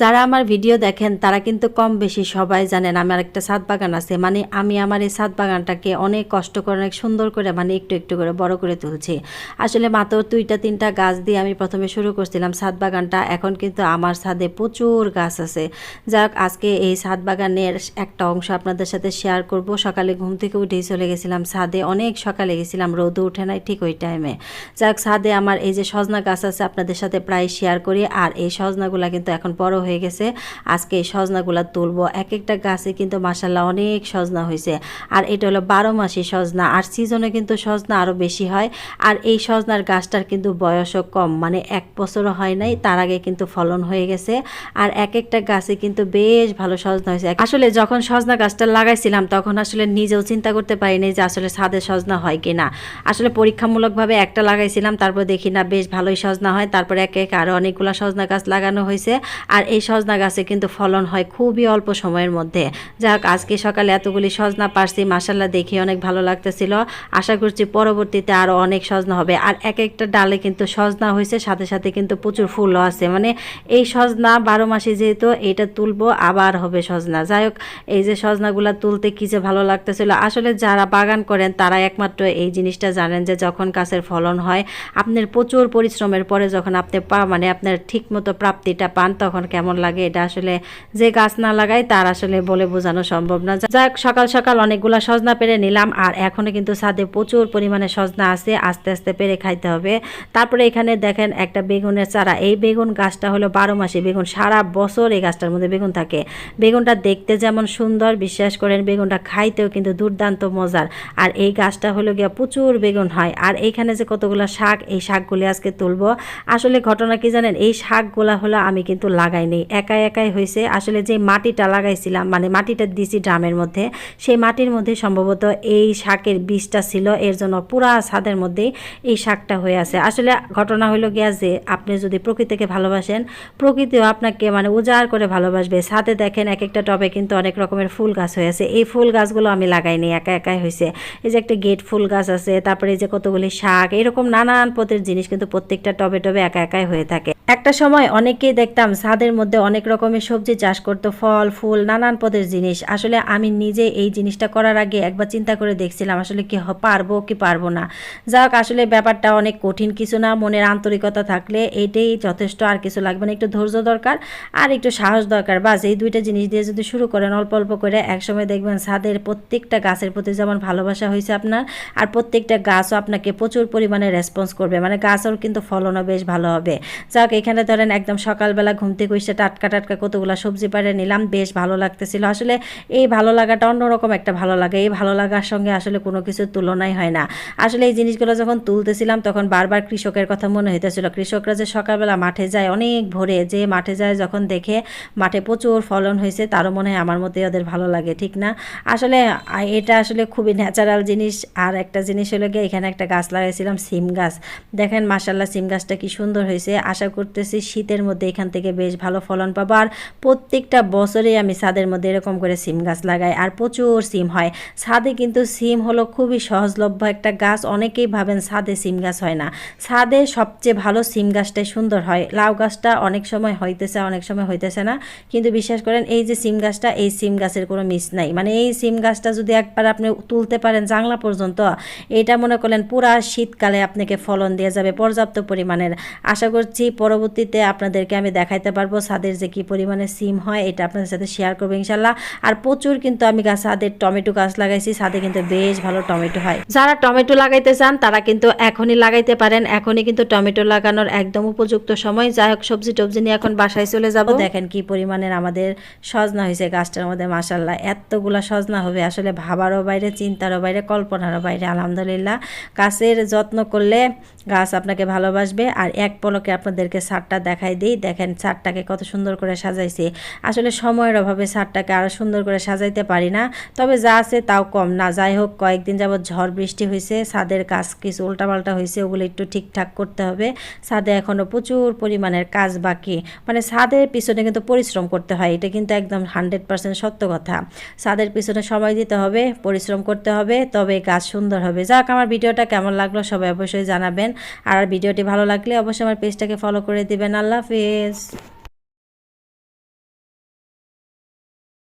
যারা আমার ভিডিও দেখেন, তারা কিন্তু কম বেশি সবাই জানেন আমার একটা ছাদ বাগান আছে। মানে আমি আমার এই ছাদ বাগানটাকে অনেক কষ্ট করে, অনেক সুন্দর করে মানে একটু একটু করে বড় করে তুলছি। আসলে মাত্র দুইটা, তিনটা গাছ দিয়ে আমি প্রথমে শুরু করছিলাম ছাদ বাগানটা। এখন কিন্তু আমার ছাদে প্রচুর গাছ আছে। যাক, আজকে এই ছাদ বাগানের একটা অংশ আপনাদের সাথে শেয়ার করব। সকালে ঘুম থেকে উঠেই চলে গেছিলাম ছাদে। অনেক সকালে গেছিলাম, রোদও উঠে নাই ঠিক ওই টাইমে যাক, ছাদে আমার এই যে সজনা গাছ আছে আপনাদের সাথে প্রায় শেয়ার করি। আর এই সজনাগুলা কিন্তু এখন বড় হয়ে গেছে। আজকে এই সজনাগুলা তুলবো। এক একটা গাছে কিন্তু মাসাল্লাহ অনেক সজনা হয়েছে। আর এটা হলো বারো মাসি সজনা। আর সিজনে কিন্তু সজনা আরও বেশি হয়। আর এই সজনার গাছটার কিন্তু বয়সও কম। মানে এক বছরও হয় নাই, তার আগে কিন্তু ফলন হয়ে গেছে। আর এক একটা গাছে কিন্তু বেশ ভালো সজনা হয়েছে। আসলে যখন সজনা গাছটা লাগাইছিলাম, তখন আসলে নিজেও চিন্তা করতে পারিনি যে আসলে ছাদে সজনা হয় কি না আসলে পরীক্ষামূলকভাবে একটা লাগাইছিলাম, তারপর দেখি না, বেশ ভালোই সজনা হয়। তারপর এক এক আরও অনেকগুলো সজনা গাছ লাগানো হয়েছে। আর সজনা গাছে কিন্তু ফলন হয় খুবই অল্প সময়ের মধ্যে। যাক, আজকে সকালে এতগুলি সজনা পারছি মাসাল্লাহ দেখে অনেক ভালো লাগতেছিল। আশা করছি পরবর্তীতে আরও অনেক সজনা হবে। আর এক একটা ডালে কিন্তু সজনা হয়েছে, সাথে সাথে কিন্তু প্রচুর ফুলও আছে। মানে এই সজনা বারো মাসে যেহেতু এটা তুলবো, আবার হবে সজনা। যাই হোক, এই যে সজনাগুলো তুলতে কি যে ভালো লাগতেছিল। আসলে যারা বাগান করেন, তারা একমাত্র এই জিনিসটা জানেন যে যখন গাছের ফলন হয়, আপনার প্রচুর পরিশ্রমের পরে যখন আপনি পা মানে আপনার ঠিক মতো প্রাপ্তিটা পান, তখন কেমন লাগে, এটা আসলে যে গাছ না লাগায় তার আসলে বলে বোঝানো সম্ভব না। যাক, সকাল সকাল অনেকগুলা সজনা পেরে নিলাম, আর এখনও কিন্তু ছাদে প্রচুর পরিমাণে সজনা আছে, আস্তে আস্তে পেরে খাইতে হবে। তারপরে এখানে দেখেন একটা বেগুনের চারা। এই বেগুন গাছটা হলো বারো মাসে বেগুন, সারা বছর এই গাছটার মধ্যে বেগুন থাকে। বেগুনটা দেখতে যেমন সুন্দর, বিশ্বাস করেন বেগুনটা খাইতেও কিন্তু দুর্দান্ত মজার। আর এই গাছটা হলো গিয়া প্রচুর বেগুন হয়। আর এইখানে যে কতগুলো শাক, এই শাকগুলি আজকে তুলবো। আসলে ঘটনা কি জানেন? এই শাকগুলা হলো আমি কিন্তু লাগাইনি একাই একাই হয়েছে আসলে যে মাটিটা লাগাইছিলাম মানে মাটিটা দিছি ড্রামের মধ্যে, সেই মাটির মধ্যে সম্ভবত এই শাকের বীজটা ছিল, এর জন্য পুরা ছাদের মধ্যেই এই শাকটা হয়ে আছে। আসলে ঘটনা হলো গিয়া যে, আপনি যদি প্রকৃতিকে ভালোবাসেন, প্রকৃতিও আপনাকে মানে উজাড় করে ভালোবাসবে। সাথে দেখেন এক একটা টবে কিন্তু অনেক রকমের ফুল গাছ হয়ে আছে। এই ফুল গাছগুলো আমি লাগাইনি একা একাই হয়েছে এই যে একটা গেট ফুল গাছ আছে, তারপরে এই যে কতগুলি শাক, এরকম নানান পদের জিনিস কিন্তু প্রত্যেকটা টবে টবে একা একাই হয়ে থাকে। একটা সময় অনেকেই দেখতাম ছাদের মধ্যে অনেক রকমের সবজি চাষ করতো, ফল, ফুল, নানান পদের জিনিস। আসলে আমি নিজে এই জিনিসটা করার আগে একবার চিন্তা করে দেখছিলাম আসলে কি পারব কি পারব না। যাক, আসলে ব্যাপারটা অনেক কঠিন কিছু না, মনের আন্তরিকতা থাকলে এইটাই যথেষ্ট, আর কিছু লাগবে না, একটু ধৈর্য দরকার আর একটু সাহস দরকার। বাস, এই দুইটা জিনিস দিয়ে যদি শুরু করেন, অল্প অল্প করে একসময় দেখবেন ছাদের প্রত্যেকটা গাছের প্রতি যেমন ভালোবাসা হয়েছে আপনার, আর প্রত্যেকটা গাছও আপনাকে প্রচুর পরিমাণে রেসপন্স করবে। মানে গাছও কিন্তু ফলনও বেশ ভালো হবে। যাক, এখানে ধরেন একদম সকালবেলা ঘুম থেকে উঠে টাটকা টাটকা কতগুলো সবজি পাড়ে নিলাম, বেশ ভালো লাগতেছিল। আসলে এই ভালো লাগাটা অন্যরকম একটা ভালো লাগে। এই ভালো লাগার সঙ্গে আসলে কোনো কিছুর তুলনাই হয় না। আসলে এই জিনিসগুলো যখন তুলতেছিলাম, তখন বারবার কৃষকের কথা মনে হইতেছিল। কৃষকরা যে সকালবেলা মাঠে যায়, অনেক ভোরে যে মাঠে যায় যখন দেখে মাঠে প্রচুর ফলন হয়েছে তারও মনে হয় আমার মতে ওদের ভালো লাগে, ঠিক না? আসলে এটা আসলে খুবই ন্যাচারাল জিনিস। আর একটা জিনিস হলো গিয়ে এখানে একটা গাছ লাগাইছিলাম, সিম গাছ। দেখেন মাসাল্লাহ সিম গাছটা কি সুন্দর হয়েছে আশা করতেছি শীতের মধ্যে এখান থেকে বেশ ভালো ফলন পাবো। আর প্রত্যেকটা বছরেই আমি ছাদের মধ্যে এরকম করে সিম গাছ লাগাই, আর প্রচুর সিম হয়। ছাদে কিন্তু সিম হলো খুবই সহজলভ্য একটা গাছ, অনেকেই ভাবেন ছাদে সিম গাছ হয় না। ছাদে সবচেয়ে ভালো সিম গাছটাই সুন্দর হয়। লাউ গাছটা অনেক সময় হইতেছে, অনেক সময় হইতেছে না। কিন্তু বিশ্বাস করেন, এই যে সিম গাছটা, এই সিম গাছের কোনো মিস নাই। মানে এই সিম গাছটা যদি একবার আপনি তুলতে পারেন জাংলা পর্যন্ত, এটা মনে করলেন পুরা শীতকালে আপনাকে ফলন দিয়ে যাবে পর্যাপ্ত পরিমাণের। আশা করছি পরবর্তীতে আপনাদেরকে আমি দেখাইতে পারব ছাদের যে কি পরিমাণে সিম হয়, এটা আপনাদের সাথে শেয়ার করব ইনশাল্লাহ। আর প্রচুর কিন্তু আমি গাছ ছাদের টমেটো গাছ লাগাইছি ছাদে কিন্তু বেশ ভালো টমেটো হয়। যারা টমেটো লাগাইতে চান, তারা কিন্তু এখনই লাগাইতে পারেন। এখনই কিন্তু টমেটো লাগানোর একদম উপযুক্ত সময়। যাই হোক, সবজি টবজি নিয়ে এখন বাসায় চলে যাব। দেখেন কি পরিমাণের আমাদের সজনা হয়েছে গাছটার মধ্যে মাসাল্লাহ এতগুলা সজনা হবে, আসলে ভাবারও বাইরে, চিন্তারও বাইরে, কল্পনারও বাইরে, আলহামদুলিল্লাহ। গাছের যত্ন করলে গাছ আপনাকে ভালোবাসবে। আর এক পলকে আপনাদেরকে সারটা দেখাই দিই। দেখেন ছাদটাকে কত সুন্দর করে সাজাইছি। আসলে সময়ের অভাবে ছাদটাকে আরও সুন্দর করে সাজাইতে পারি না, তবে যা আছে তাও কম না। যাই হোক, কয়েকদিন যাবত ঝড় বৃষ্টি হয়েছে ছাদের কাজ কিছু উল্টাপাল্টা হয়েছে ওগুলো একটু ঠিকঠাক করতে হবে। ছাদে এখনও প্রচুর পরিমাণের কাজ বাকি। মানে ছাদের পিছনে কিন্তু পরিশ্রম করতে হয়, এটা কিন্তু একদম হান্ড্রেড পার্সেন্ট সত্য কথা। ছাদের পিছনে সময় দিতে হবে, পরিশ্রম করতে হবে, তবে গাছ সুন্দর হবে। যাক, আমার ভিডিওটা কেমন লাগল সবাই অবশ্যই জানাবেন। আর ভিডিওটি ভালো লাগলে অবশ্যই আমার পেজটাকে ফলো করে দিবেন। আল্লাহ হাফিজ।